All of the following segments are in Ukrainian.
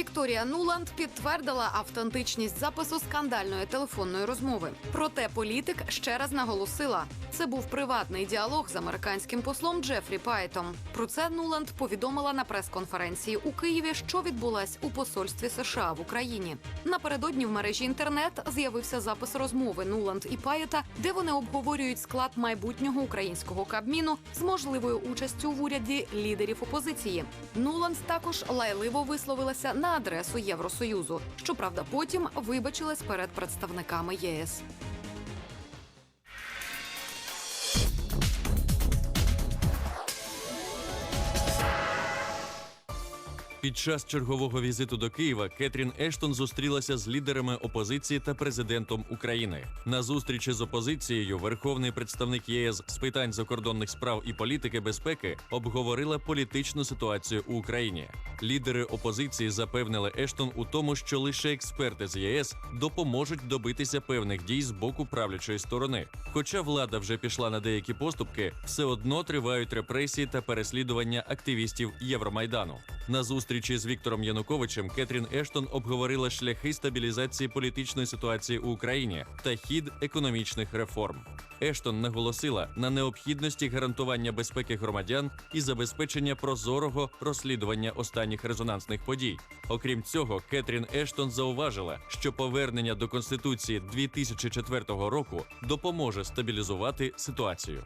Вікторія Нуланд підтвердила автентичність запису скандальної телефонної розмови. Проте політик ще раз наголосила, це був приватний діалог з американським послом Джефрі Пайтом. Про це Нуланд повідомила на прес-конференції у Києві, що відбулась у посольстві США в Україні. Напередодні в мережі інтернет з'явився запис розмови Нуланд і Паєта, де вони обговорюють склад майбутнього українського кабміну з можливою участю в уряді лідерів опозиції. Нуланд також лайливо висловилася на адресу Євросоюзу. Щоправда, потім вибачилась перед представниками ЄС. Під час чергового візиту до Києва Кетрін Ештон зустрілася з лідерами опозиції та президентом України. На зустрічі з опозицією верховний представник ЄС з питань закордонних справ і політики безпеки обговорила політичну ситуацію у Україні. Лідери опозиції запевнили Ештон у тому, що лише експерти з ЄС допоможуть добитися певних дій з боку правлячої сторони. Хоча влада вже пішла на деякі поступки, все одно тривають репресії та переслідування активістів Євромайдану. На зустрічі з Віктором Януковичем Кетрін Ештон обговорила шляхи стабілізації політичної ситуації у Україні та хід економічних реформ. Ештон наголосила на необхідності гарантування безпеки громадян і забезпечення прозорого розслідування останніх резонансних подій. Окрім цього, Кетрін Ештон зауважила, що повернення до конституції 2004 року допоможе стабілізувати ситуацію.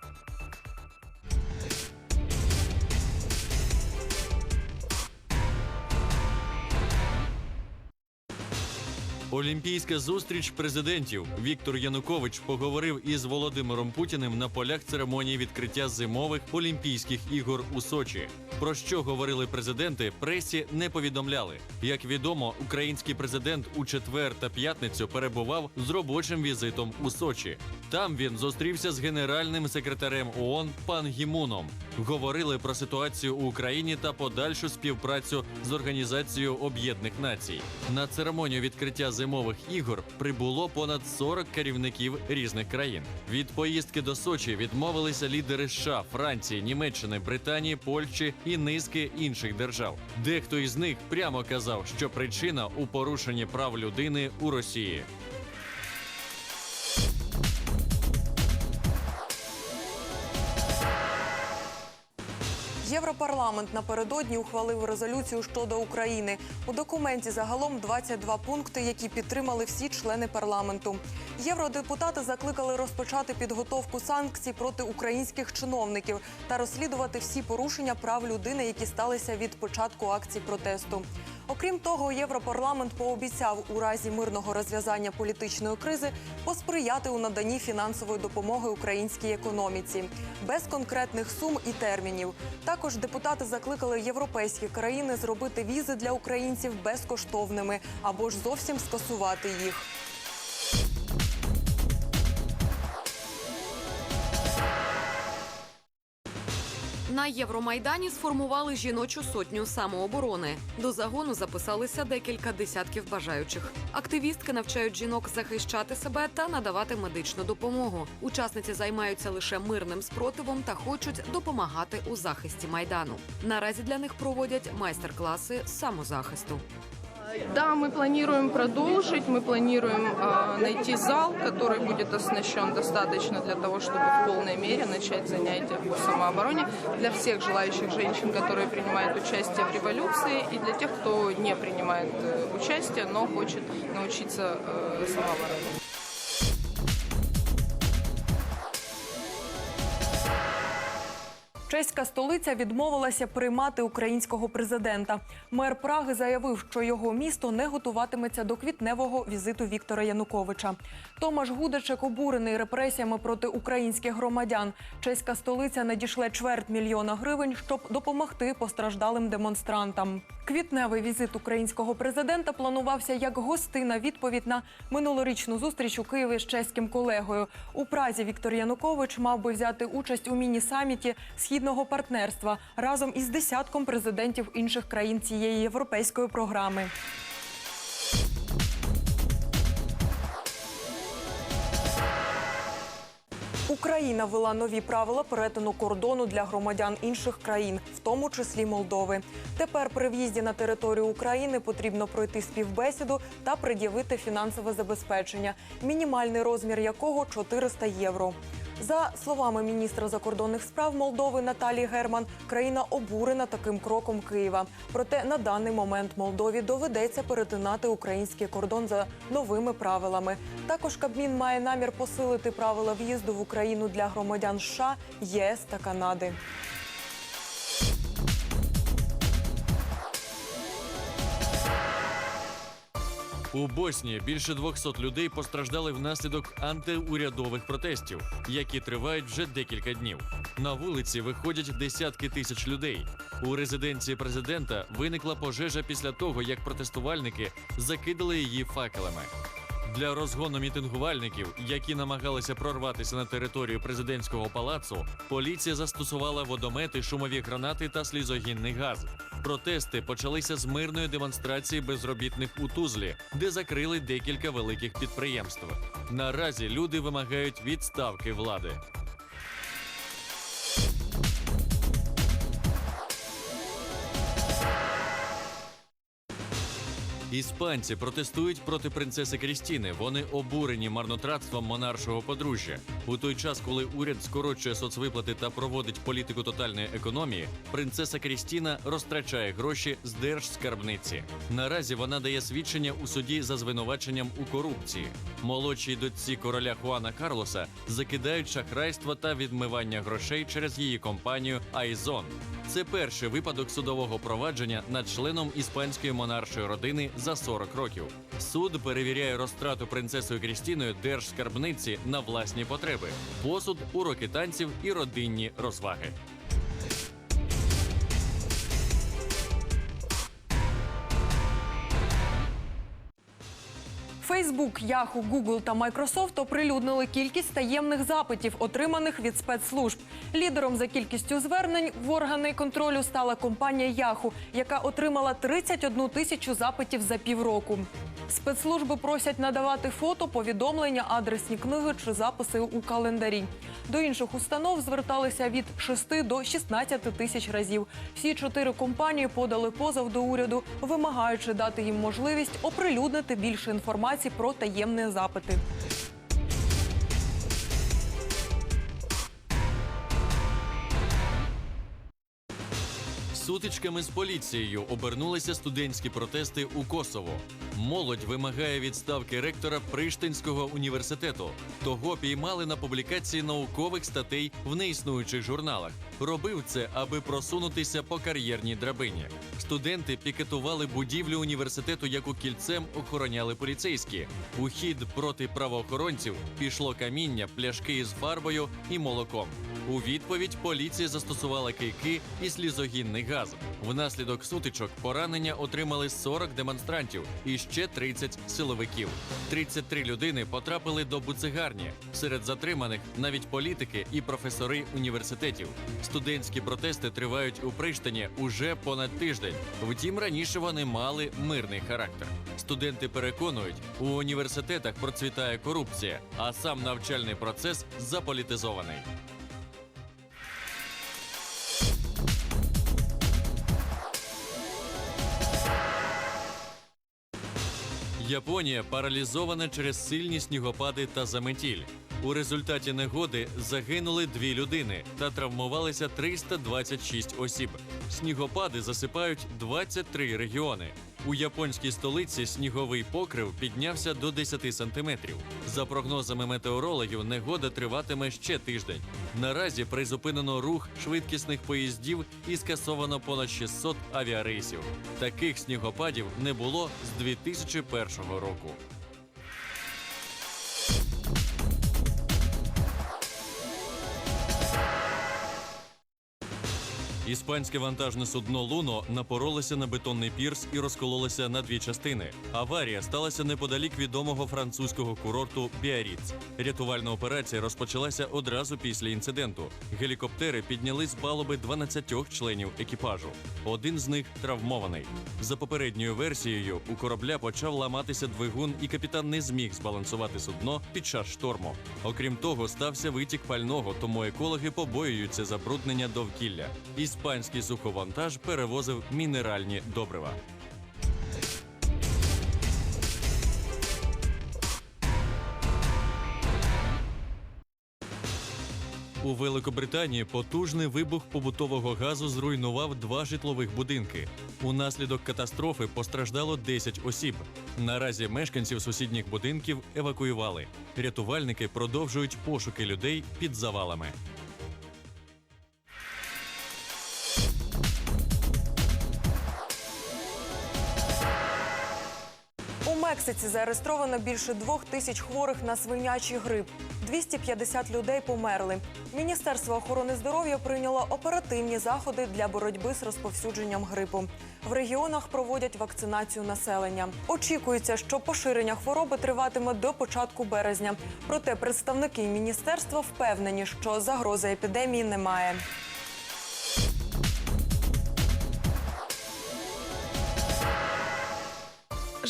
Олімпійська зустріч президентів Віктор Янукович поговорив із Володимиром Путіним на полях церемонії відкриття зимових Олімпійських ігор у Сочі. Про що говорили президенти, пресі не повідомляли. Як відомо, український президент у четвер та п'ятницю перебував з робочим візитом у Сочі. Там він зустрівся з генеральним секретарем ООН Пан Гімуном. Говорили про ситуацію у Україні та подальшу співпрацю з Організацією Об'єднаних Націй. На церемонію відкриття зимових ігор прибуло понад 40 керівників різних країн. Від поїздки до Сочі відмовилися лідери США, Франції, Німеччини, Британії, Польщі і низки інших держав. Дехто із них прямо казав, що причина у порушенні прав людини у Росії. Європарламент напередодні ухвалив резолюцію щодо України. У документі загалом 22 пункти, які підтримали всі члени парламенту. Євродепутати закликали розпочати підготовку санкцій проти українських чиновників та розслідувати всі порушення прав людини, які сталися від початку акцій протесту. Окрім того, Європарламент пообіцяв у разі мирного розв'язання політичної кризи посприяти у наданні фінансової допомоги українській економіці без конкретних сум і термінів. Також депутати закликали європейські країни зробити візи для українців безкоштовними або ж зовсім скасувати їх. На Євромайдані сформували жіночу сотню самооборони. До загону записалися декілька десятків бажаючих. Активістки навчають жінок захищати себе та надавати медичну допомогу. Учасниці займаються лише мирним спротивом та хочуть допомагати у захисті майдану. Наразі для них проводять майстер-класи самозахисту. Да, мы планируем продолжить, мы планируем э, найти зал, который будет оснащен достаточно для того, чтобы в полной мере начать занятия по самообороне для всех желающих женщин, которые принимают участие в революции, и для тех, кто не принимает э, участие, но хочет научиться э, самообороне. Чеська столиця відмовилася приймати українського президента. Мер Праги заявив, що його місто не готуватиметься до квітневого візиту Віктора Януковича. Томаш Гудачек обурений репресіями проти українських громадян. Чеська столиця надішле чверть мільйона гривень, щоб допомогти постраждалим демонстрантам. Квітневий візит українського президента планувався як гостина відповідь на минулорічну зустріч у Києві з чеським колегою. У Празі Віктор Янукович мав би взяти участь у міні-саміті східного партнерства разом із десятком президентів інших країн цієї європейської програми. Україна ввела нові правила перетину кордону для громадян інших країн, в тому числі Молдови. Тепер при в'їзді на територію України потрібно пройти співбесіду та пред'явити фінансове забезпечення, мінімальний розмір якого 400 євро. За словами міністра закордонних справ Молдови Наталії Герман, країна обурена таким кроком Києва. Проте на даний момент Молдові доведеться перетинати український кордон за новими правилами. Також Кабмін має намір посилити правила в'їзду в Україну для громадян США, ЄС та Канади. У Боснії більше 200 людей постраждали внаслідок антиурядових протестів, які тривають вже декілька днів. На вулиці виходять десятки тисяч людей. У резиденції президента виникла пожежа після того, як протестувальники закидали її факелами. Для розгону мітингувальників, які намагалися прорватися на територію президентського палацу, поліція застосувала водомети, шумові гранати та слізогінний газ. Протести почалися з мирної демонстрації безробітних у Тузлі, де закрили декілька великих підприємств. Наразі люди вимагають відставки влади. Іспанці протестують проти принцеси Крістіни. Вони обурені марнотратством монаршого подружжя. У той час, коли уряд скорочує соцвиплати та проводить політику тотальної економії, принцеса Крістіна розтрачає гроші з держскарбниці. Наразі вона дає свідчення у суді за звинуваченням у корупції. Молодшій дочці короля Хуана Карлоса закидають шахрайство та відмивання грошей через її компанію Айзон. Це перший випадок судового провадження над членом іспанської монаршої родини за 40 років. Суд перевіряє розтрату принцесою Крістіною держскарбниці на власні потреби, посуд, уроки танців і родинні розваги. Фейсбук, Яху, Гугл та Майкрософт оприлюднили кількість таємних запитів, отриманих від спецслужб. Лідером за кількістю звернень в органи контролю стала компанія Яху, яка отримала 31 тисячу запитів за півроку. Спецслужби просять надавати фото, повідомлення, адресні книги чи записи у календарі. До інших установ зверталися від 6 до 16 тисяч разів. Всі чотири компанії подали позов до уряду, вимагаючи дати їм можливість оприлюднити більше інформації про таємні запити. Сутичками з поліцією обернулися студентські протести у Косово. Молодь вимагає відставки ректора Приштинського університету. Того піймали на публікації наукових статей в неіснуючих журналах. Робив це, аби просунутися по кар'єрній драбині. Студенти пікетували будівлю університету, яку кільцем охороняли поліцейські. У хід проти правоохоронців пішло каміння, пляшки із фарбою і молоком. У відповідь поліція застосувала кийки і слізогінний газ. Внаслідок сутичок поранення отримали 40 демонстрантів і ще 30 силовиків. 33 людини потрапили до буцегарні. Серед затриманих навіть політики і професори університетів. Студентські протести тривають у Приштині уже понад тиждень. Втім, раніше вони мали мирний характер. Студенти переконують, у університетах процвітає корупція, а сам навчальний процес заполітизований. Японія паралізована через сильні снігопади та заметіль. У результаті негоди загинули дві людини та травмувалися 326 осіб. Снігопади засипають 23 регіони. У японській столиці сніговий покрив піднявся до 10 сантиметрів. За прогнозами метеорологів, негода триватиме ще тиждень. Наразі призупинено рух швидкісних поїздів і скасовано понад 600 авіарейсів. Таких снігопадів не було з 2001 року. Іспанське вантажне судно Луно напоролося на бетонний пірс і розкололося на дві частини. Аварія сталася неподалік відомого французького курорту Біаріц. Рятувальна операція розпочалася одразу після інциденту. Гелікоптери підняли з палуби 12 членів екіпажу. Один з них травмований. За попередньою версією, у корабля почав ламатися двигун, і капітан не зміг збалансувати судно під час шторму. Окрім того, стався витік пального, тому екологи побоюються забруднення довкілля. Іспанський суховантаж перевозив мінеральні добрива. У Великобританії потужний вибух побутового газу зруйнував два житлових будинки. Унаслідок катастрофи постраждало 10 осіб. Наразі мешканців сусідніх будинків евакуювали. Рятувальники продовжують пошуки людей під завалами. Мексиці зареєстровано більше двох тисяч хворих на свинячий грип. 250 людей померли. Міністерство охорони здоров'я прийняло оперативні заходи для боротьби з розповсюдженням грипу. В регіонах проводять вакцинацію населення. Очікується, що поширення хвороби триватиме до початку березня. Проте представники міністерства впевнені, що загрози епідемії немає.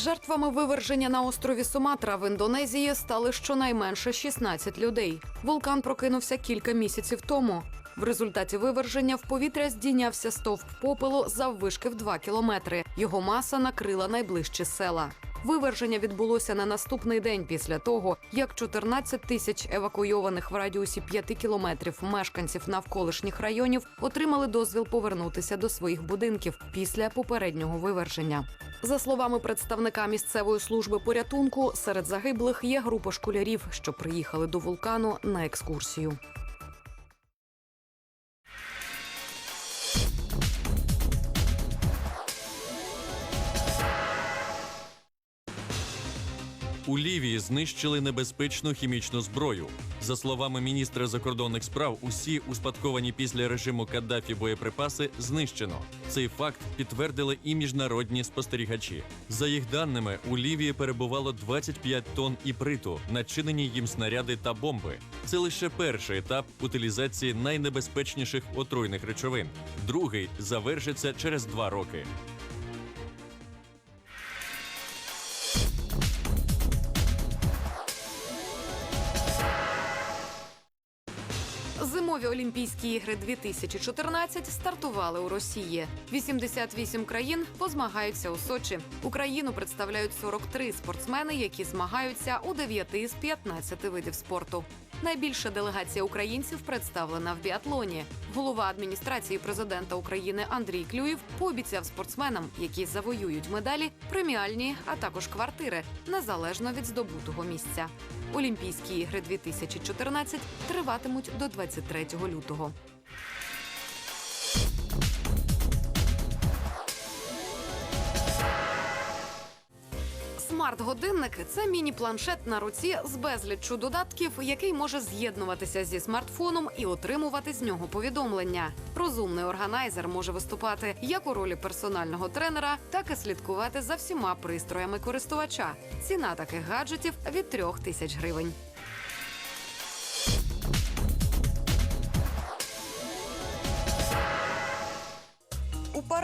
Жертвами виверження на острові Суматра в Індонезії стали щонайменше 16 людей. Вулкан прокинувся кілька місяців тому. В результаті виверження в повітря здійнявся стовп попелу заввишки в 2 кілометри. Його маса накрила найближчі села. Виверження відбулося на наступний день після того, як 14 тисяч евакуйованих в радіусі 5 кілометрів мешканців навколишніх районів отримали дозвіл повернутися до своїх будинків після попереднього виверження. За словами представника місцевої служби порятунку, серед загиблих є група школярів, що приїхали до вулкану на екскурсію. У Лівії знищили небезпечну хімічну зброю. За словами міністра закордонних справ, усі успадковані після режиму Каддафі боєприпаси знищено. Цей факт підтвердили і міжнародні спостерігачі. За їх даними, у Лівії перебувало 25 тонн іприту, начинені їм снаряди та бомби. Це лише перший етап утилізації найнебезпечніших отруйних речовин. Другий завершиться через два роки. Олімпійські ігри 2014 стартували у Росії. 88 країн позмагаються у Сочі. Україну представляють 43 спортсмени, які змагаються у 9 з 15 видів спорту. Найбільша делегація українців представлена в біатлоні. Голова адміністрації президента України Андрій Клюєв пообіцяв спортсменам, які завоюють медалі, преміальні, а також квартири незалежно від здобутого місця. Олімпійські ігри 2014 триватимуть до 23 лютого. Смарт-годинник це міні-планшет на руці з безліччю додатків, який може з'єднуватися зі смартфоном і отримувати з нього повідомлення. Розумний органайзер може виступати як у ролі персонального тренера, так і слідкувати за всіма пристроями користувача. Ціна таких гаджетів від трьох тисяч гривень.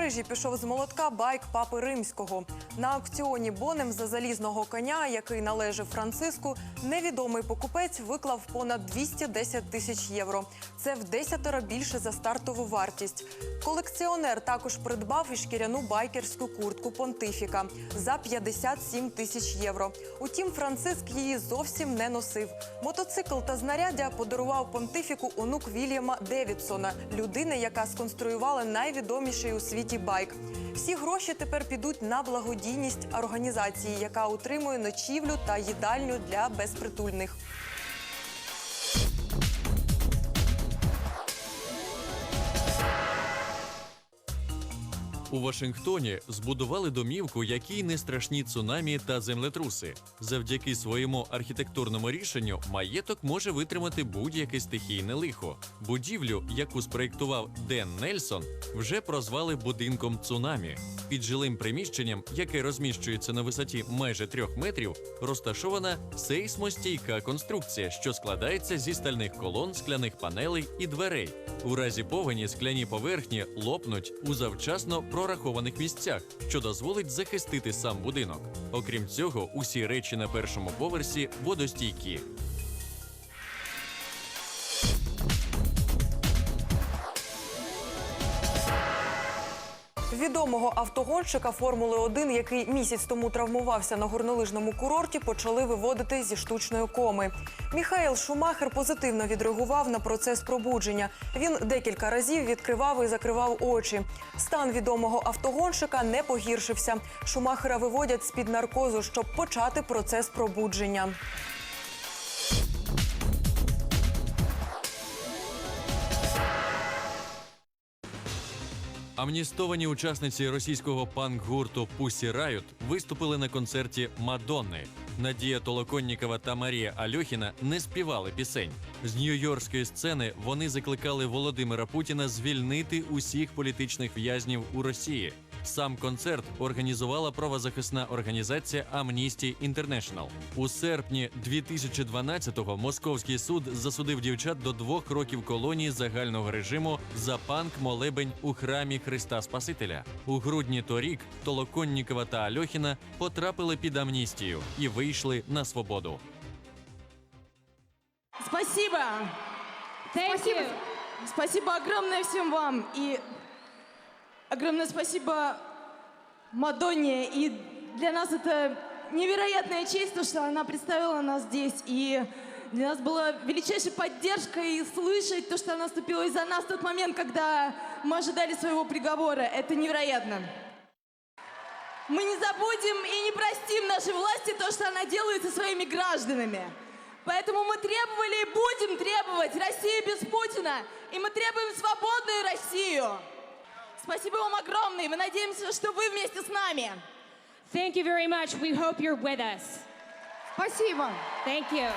Парижі пішов з молотка байк папи римського. На аукціоні бонем за залізного коня, який належав Франциску, невідомий покупець виклав понад 210 тисяч євро. Це в десятеро більше за стартову вартість. Колекціонер також придбав і шкіряну байкерську куртку понтифіка за 57 тисяч євро. Утім, Франциск її зовсім не носив. Мотоцикл та знаряддя подарував понтифіку онук Вільяма Девідсона, людини, яка сконструювала найвідоміший у світі байк. Всі гроші тепер підуть на благодійність організації, яка утримує ночівлю та їдальню для безпритульних. У Вашингтоні збудували домівку, якій не страшні цунамі та землетруси. Завдяки своєму архітектурному рішенню маєток може витримати будь-яке стихійне лихо. Будівлю, яку спроєктував Ден Нельсон, вже прозвали будинком цунамі. Під жилим приміщенням, яке розміщується на висоті майже трьох метрів, розташована сейсмостійка конструкція, що складається зі стальних колон, скляних панелей і дверей. У разі повені скляні поверхні лопнуть у завчасно прорахованих місцях, що дозволить захистити сам будинок. Окрім цього, усі речі на першому поверсі водостійкі. Відомого автогонщика Формули 1, який місяць тому травмувався на горнолижному курорті, почали виводити зі штучної коми. Міхаел Шумахер позитивно відреагував на процес пробудження. Він декілька разів відкривав і закривав очі. Стан відомого автогонщика не погіршився. Шумахера виводять з під наркозу, щоб почати процес пробудження. Амністовані учасниці російського панк-гурту Пусі Райот виступили на концерті Мадонни. Надія Толоконнікова та Марія Альохіна не співали пісень. З нью-йоркської сцени вони закликали Володимира Путіна звільнити усіх політичних в'язнів у Росії. Сам концерт організувала правозахисна організація Amnesty International. У серпні 2012-го московський суд засудив дівчат до двох років колонії загального режиму за панк-молебень у храмі Христа Спасителя. У грудні торік Толоконнікова та Альохіна потрапили під амністію і вийшли на свободу. Спасибо. Спасибо. Спасибо огромное всем вам. И огромное спасибо Мадонне. И для нас это невероятная честь, то, что она представила нас здесь. И для нас была величайшей поддержкой слышать то, что она ступила за нас в тот момент, когда мы ожидали своего приговора. Это невероятно. Мы не забудем и не простим нашей власти то, что она делает со своими гражданами. Поэтому мы требовали и будем требовать Россию без Путина. И мы требуем свободную Россию. Спасибо вам огромное. Мы надеемся, что вы вместе с нами. Thank you very much. We hope you're with us. Спасибо. Thank you.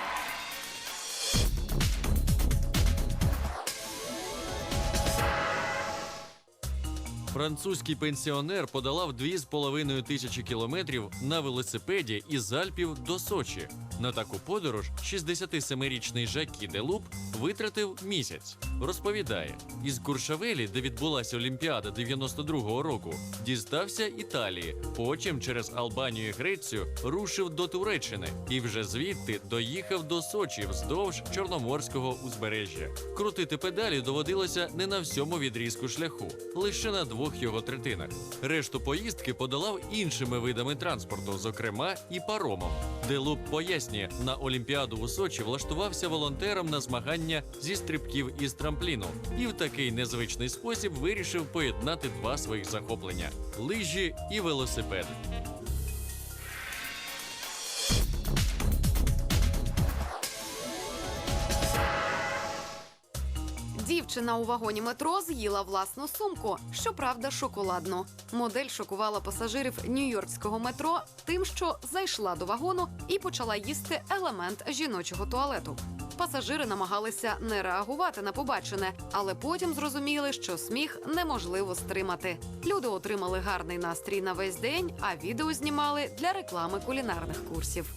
Французький пенсіонер подолав 2,5 тисячі кілометрів на велосипеді із Альпів до Сочі. На таку подорож 67-річний Жакі Делуп витратив місяць. Розповідає, із Куршавелі, де відбулася Олімпіада 92-го року, дістався Італії. Потім через Албанію і Грецію рушив до Туреччини і вже звідти доїхав до Сочі вздовж Чорноморського узбережжя. Крутити педалі доводилося не на всьому відрізку шляху, лише на двох його третинах. Решту поїздки подолав іншими видами транспорту, зокрема і паромом. Делуп пояснює, на Олімпіаду у Сочі влаштувався волонтером на змагання зі стрибків із трампліну і в такий незвичний спосіб вирішив поєднати два своїх захоплення лижі і велосипед. Дівчина у вагоні метро з'їла власну сумку, щоправда, шоколадну. Модель шокувала пасажирів нью-йоркського метро тим, що зайшла до вагону і почала їсти елемент жіночого туалету. Пасажири намагалися не реагувати на побачене, але потім зрозуміли, що сміх неможливо стримати. Люди отримали гарний настрій на весь день, а відео знімали для реклами кулінарних курсів.